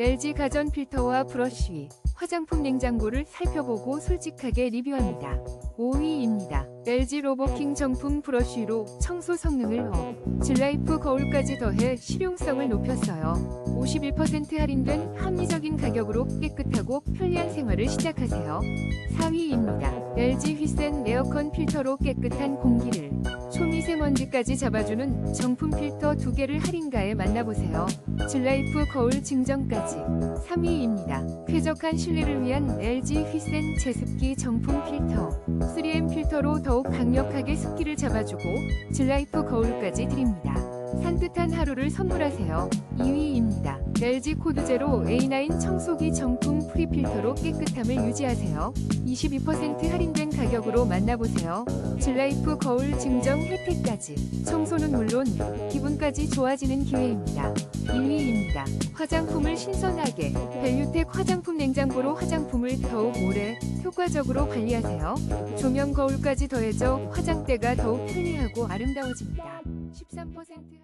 LG 가전 필터와 브러쉬, 화장품 냉장고를 살펴보고 솔직하게 리뷰합니다. 5위입니다. LG 로보킹 정품 브러쉬로 청소 성능을 업, 질라이프 거울까지 더해 실용성을 높였어요. 51% 할인된 합리적인 가격으로 깨끗하고 편리한 생활을 시작하세요. 4위입니다. LG 휘센 에어컨 필터로 깨끗한 공기를 초미세먼지까지 잡아주는 정품 필터 두 개를 할인가에 만나보세요. 질라이프 거울 증정까지 3위입니다. 쾌적한 실내를 위한 LG 휘센 제습기 정품 필터 3M 필터로 더욱 강력하게 습기를 잡아주고 질라이프 거울까지 드립니다. 산뜻한 하루를 선물하세요. 2위입니다. LG 코드 제로 A9 청소기 정품 프리필터로 깨끗함을 유지하세요. 22% 할인된 가격으로 만나보세요. 질라이프 거울 증정 혜택까지 청소는 물론 기분까지 좋아지는 기회입니다. 1위입니다. 화장품을 신선하게 벨류텍 화장품 냉장고로 화장품을 더욱 오래 효과적으로 관리하세요. 조명 거울까지 더해져 화장대가 더욱 편리하고 아름다워집니다. 13%